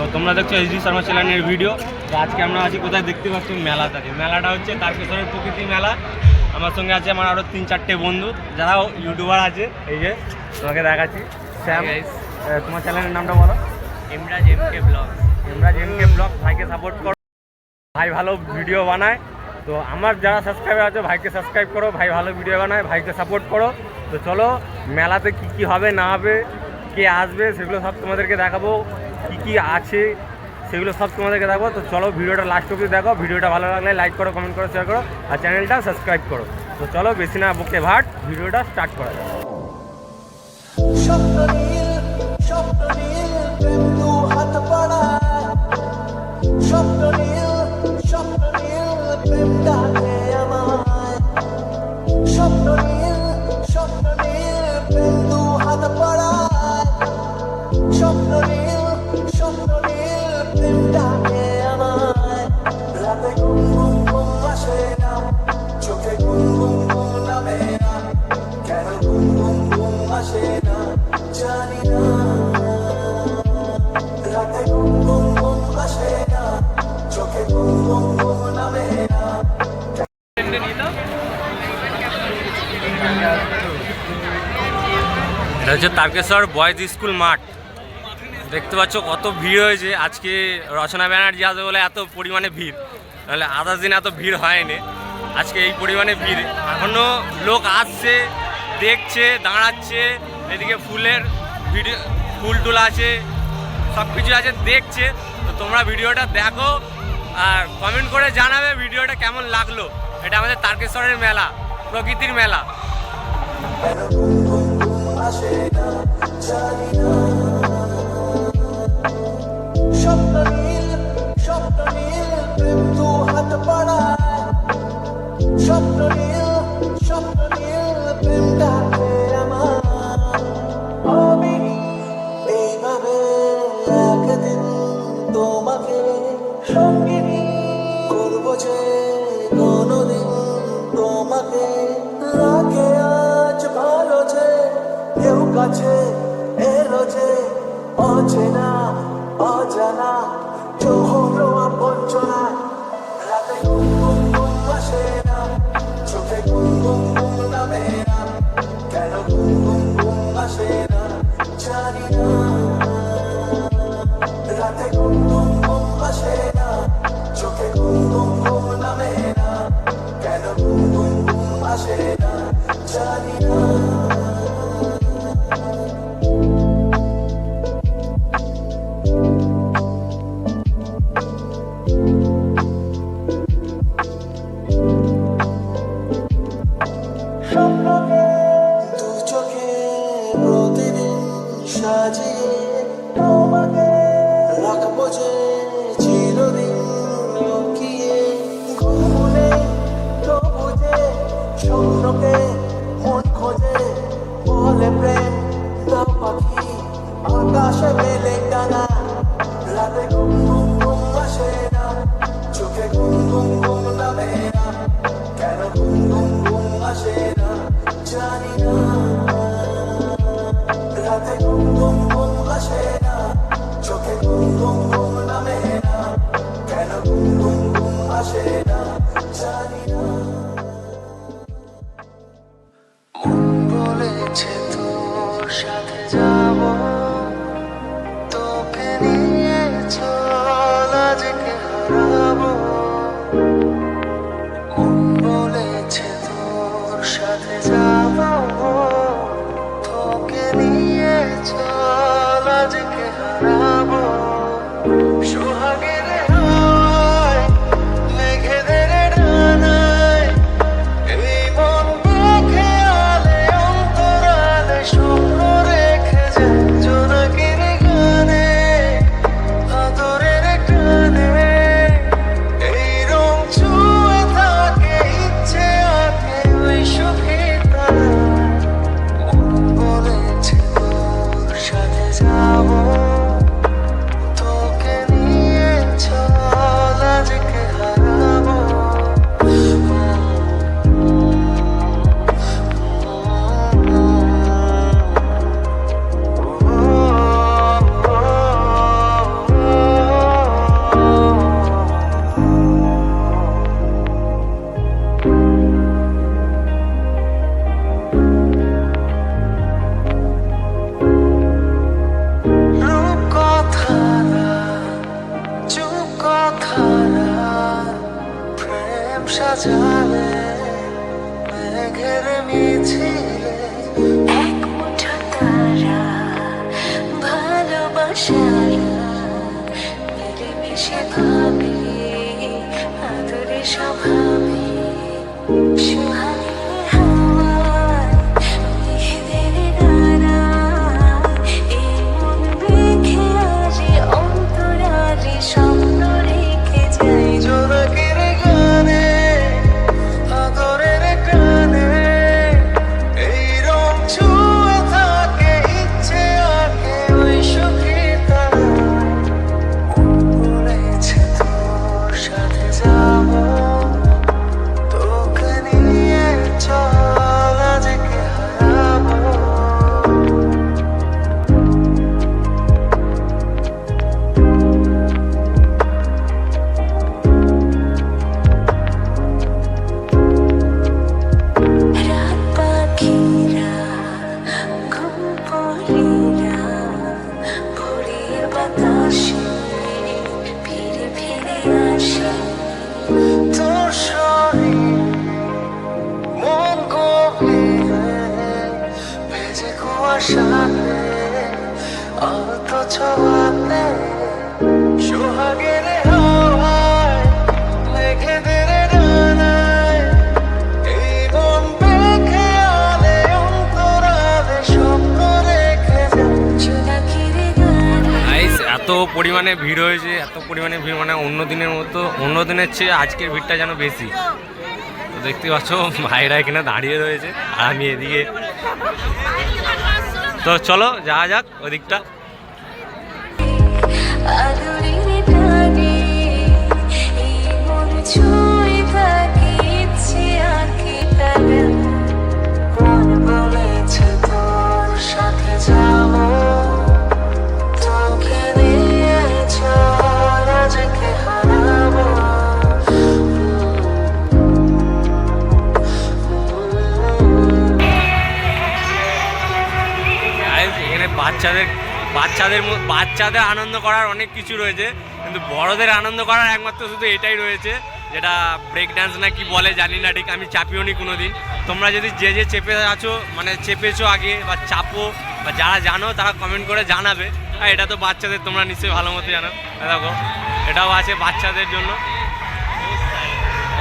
তো তোমরা দেখছ এইচডি শর্মা চ্যানেলের ভিডিও। তো আজকে আমরা আছি কোথায়? দেখতে পাচ্ছ মেলাতে আছি মেলাটা হচ্ছে তারকেশ্বরের প্রকৃতি মেলা। আমার সঙ্গে আছে আমার আরও তিন চারটে বন্ধু যারাও ইউটিউবার আছে। এই যে তোমাকে দেখাচ্ছি। স্যাম তোমার চ্যানেলের নামটা বলো। Imraj M K blog Imraj M K blog ভাইকে সাপোর্ট করো। ভাই ভালো ভিডিও বানায়। তো আমার যারা সাবস্ক্রাইবার আছে ভাইকে সাবস্ক্রাইব করো। ভাই ভালো ভিডিও বানায় ভাইকে সাপোর্ট করো। তো চলো মেলাতে কি কি হবে না হবে কে আসবে সেগুলো সব তোমাদেরকে দেখাবো। কি কি আছে সেগুলো সব তোমাদেরকে দেখো তো চলো ভিডিওটা লাস্ট অবধি দেখো। ভিডিওটা ভালো লাগলে লাইক করো কমেন্ট করো শেয়ার করো আর চ্যানেলটা সাবস্ক্রাইব করো। তো চলো বেশি না বুকে ভাট, ভিডিওটা স্টার্ট করা যাক। এটা হচ্ছে তারকেশ্বর বয়েজ স্কুল মাঠ। দেখতে পাচ্ছ কত ভিড় হয়েছে। আজকে রচনা ব্যানার্জি আসবে বলে এত পরিমাণে ভিড়। নাহলে আদার্স দিন এত ভিড় হয়নি। আজকে এই পরিমাণে ভিড়। এখনও লোক আসছে, দেখছে, দাঁড়াচ্ছে। এদিকে ফুলের ভিডিও, ফুল টুল আছে সব কিছু আছে, দেখছে। তো তোমরা ভিডিওটা দেখো আর কমেন্ট করে জানাবে ভিডিওটা কেমন লাগল। এটা আমাদের তারকেশ্বরের মেলা, প্রকৃতির মেলা। আসে না জানি না স্বপ্ন নীল স্বপ্ন নীল, প্রেম দু হাত পাড়ায় আমার আমি এইভাবে একদিন তোমাকে সঙ্গিনী করব যে Oh. স্বপ্নকে মন 小蚂蚁 সোহাগের এত পরিমাণে ভিড় হয়েছে, এত পরিমাণে ভিড় মানে অন্য দিনের মতো, অন্য দিনের চেয়ে আজকের ভিড়টা যেন বেশি। তো দেখতে পাচ্ছ ভাইরা এখানে দাঁড়িয়ে রয়েছে, আর আমি এদিকে তো চলো যাওয়া যাক ওদিকটা। বাচ্চাদের বাচ্চাদের বাচ্চাদের আনন্দ করার অনেক কিছু রয়েছে, কিন্তু বড়দের আনন্দ করার একমাত্র শুধু এটাই রয়েছে, যেটা ব্রেক ডান্স না কি বলে, জানি না, ঠিক আমি চাপিও নি কোনো দিন তোমরা যদি যে যে চেপে আছো মানে চেপেছো আগে, বা চাপো, বা যারা জানো, তারা কমেন্ট করে জানাবে। আর এটা তো বাচ্চাদের, তোমরা নিশ্চয়ই ভালো মতো জানো। দেখো, এটাও আছে বাচ্চাদের জন্য।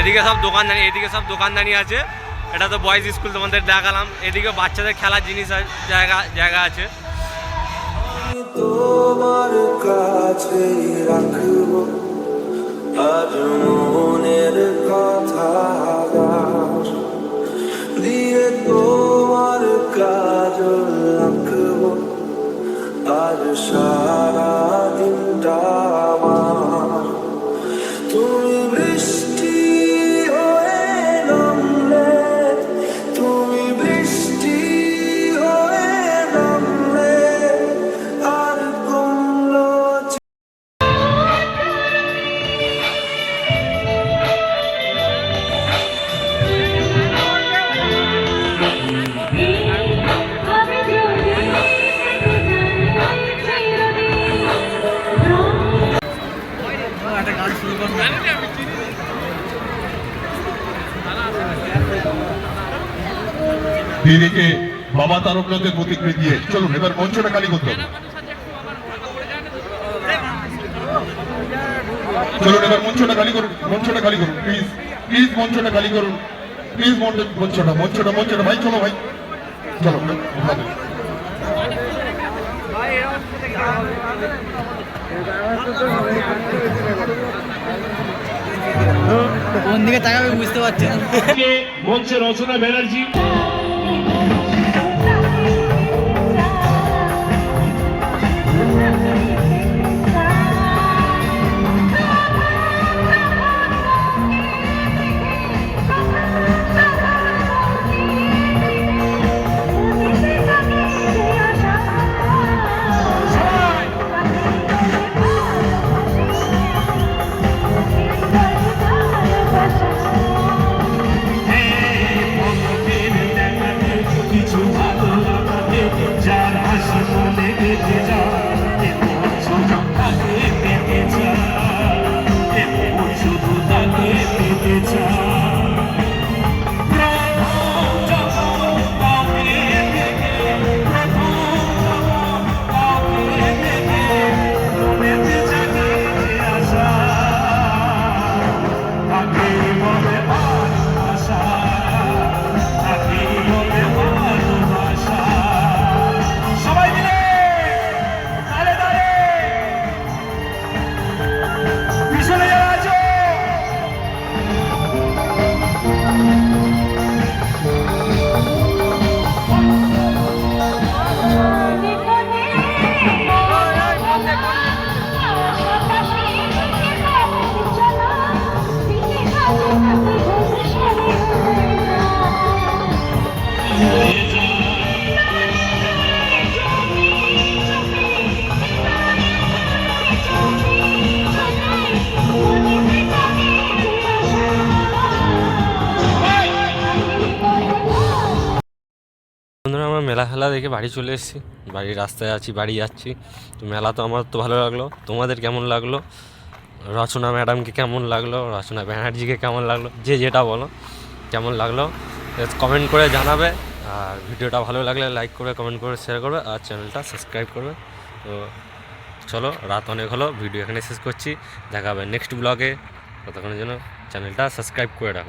এদিকে সব দোকানদানি, এদিকে সব দোকানদানি আছে। এটা তো বয়েজ স্কুল তোমাদের দেখালাম। এদিকে বাচ্চাদের খেলার জিনিস জায়গা জায়গা আছে। তোমার কাছে রাখব আর মনের কথা দিয়ে তোমার কাজ রাখব। আর সারা দিনটা দিদিকে বাবা তারকনাথের প্রতিকৃতি দিয়ে। চলুন এবার মঞ্চটা খালি করতে চলুন এবার মঞ্চটা খালি করুন মঞ্চটা খালি করুন প্লিজ প্লিজ মঞ্চটা খালি করুন প্লিজ মঞ্চটা মঞ্চটা মঞ্চটা ভাই চলো ভাই। চলো কোন দিকে তাকাবে বুঝতে পারছি না। মঞ্চে রচনা ব্যানার্জি। দেখে বাড়ি চলে এসেছি। বাড়ির রাস্তায় আছি, বাড়ি যাচ্ছি। তো মেলা তো আমার তো ভালো লাগল। তোমাদের কেমন লাগল? রচনা ম্যাডামকে কেমন লাগল? রচনা ব্যানার্জিকে কেমন লাগল? যে যেটা বলো, কেমন লাগল? কমেন্ট করে জানাবে। আর ভিডিওটা ভালো লাগলে লাইক করে কমেন্ট করে শেয়ার করবে, আর চ্যানেলটা সাবস্ক্রাইব করবে। তো চলো, রাত অনেক হলো। ভিডিও এখানে শেষ করছি। দেখা হবে নেক্সট ব্লগে ততক্ষণের জন্য চ্যানেলটা সাবস্ক্রাইব করে রাখো।